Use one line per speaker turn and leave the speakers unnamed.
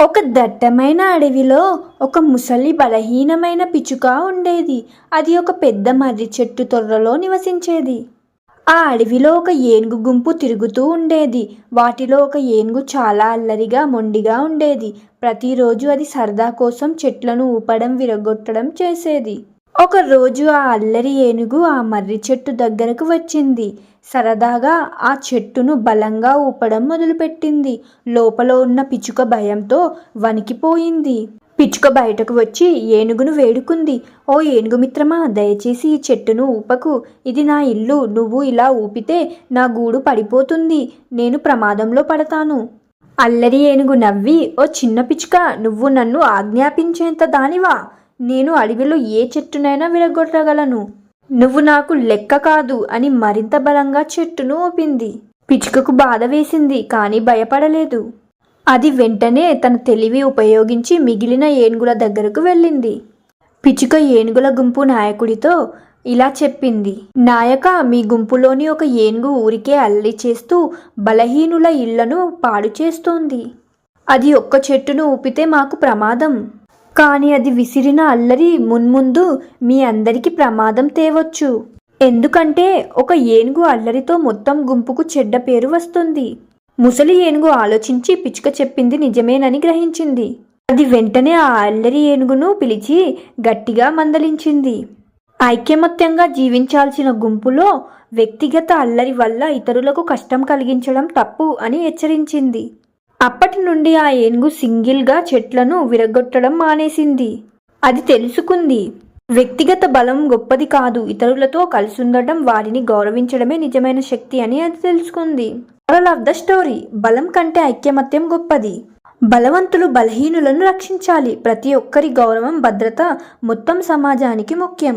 ఒక దట్టమైన అడవిలో ఒక ముసలి బలహీనమైన పిచ్చుక ఉండేది. అది ఒక పెద్ద మర్రి చెట్టు తొర్రలో నివసించేది. ఆ అడవిలో ఒక ఏనుగు గుంపు తిరుగుతూ ఉండేది. వాటిలో ఒక ఏనుగు చాలా అల్లరిగా మొండిగా ఉండేది. ప్రతిరోజు అది సరదా కోసం చెట్లను ఊపడం విరగొట్టడం చేసేది. ఒక రోజు ఆ అల్లరి ఏనుగు ఆ మర్రి చెట్టు దగ్గరకు వచ్చింది. సరదాగా ఆ చెట్టును బలంగా ఊపడం మొదలుపెట్టింది. లోపల ఉన్న పిచ్చుక భయంతో వణికిపోయింది. పిచ్చుక బయటకు వచ్చి ఏనుగును వేడుకుంది. ఓ ఏనుగు మిత్రమా దయచేసి ఈ చెట్టును ఊపకు. ఇది నా ఇల్లు. నువ్వు ఇలా ఊపితే నా గూడు పడిపోతుంది. నేను ప్రమాదంలో పడతాను. అల్లరి ఏనుగు నవ్వి ఓ చిన్న పిచ్చుక నువ్వు నన్ను ఆజ్ఞాపించేంత దానివా? నేను అడవిలో ఏ చెట్టునైనా విరగొట్టగలను నువ్వు నాకు లెక్క కాదు అని మరింత బలంగా చెట్టును ఊపింది. పిచ్చుకకు బాధ వేసింది కానీ భయపడలేదు. అది వెంటనే తన తెలివి ఉపయోగించి మిగిలిన ఏనుగుల దగ్గరకు వెళ్ళింది. పిచ్చుక ఏనుగుల గుంపు నాయకుడితో ఇలా చెప్పింది. నాయక మీ గుంపులోని ఒక ఏనుగు ఊరికే అల్లి చేస్తూ బలహీనుల ఇళ్ళను పాడు చేస్తోంది. అది ఒక్క చెట్టును ఊపితే మాకు ప్రమాదం. కానీ అది విసిరిన అల్లరి మున్ముందు మీ అందరికీ ప్రమాదం తేవచ్చు. ఎందుకంటే ఒక ఏనుగు అల్లరితో మొత్తం గుంపుకు చెడ్డ పేరు వస్తుంది. ముసలి ఏనుగు ఆలోచించి పిచ్చుక చెప్పింది నిజమేనని గ్రహించింది. అది వెంటనే ఆ అల్లరి ఏనుగును పిలిచి గట్టిగా మందలించింది. ఐక్యమత్యంగా జీవించాల్సిన గుంపులో వ్యక్తిగత అల్లరి వల్ల ఇతరులకు కష్టం కలిగించడం తప్పు అని హెచ్చరించింది. అప్పటి నుండి ఆ ఏనుగు సింగిల్గా చెట్లను విరగొట్టడం మానేసింది. అది తెలుసుకుంది వ్యక్తిగత బలం గొప్పది కాదు ఇతరులతో కలిసి ఉండటం వారిని గౌరవించడమే నిజమైన శక్తి అని అది తెలుసుకుంది. మోరల్ ఆఫ్ ద స్టోరీ బలం కంటే ఐక్యమత్యం గొప్పది. బలవంతులు బలహీనులను రక్షించాలి ప్రతి ఒక్కరి గౌరవం భద్రత మొత్తం సమాజానికి ముఖ్యం.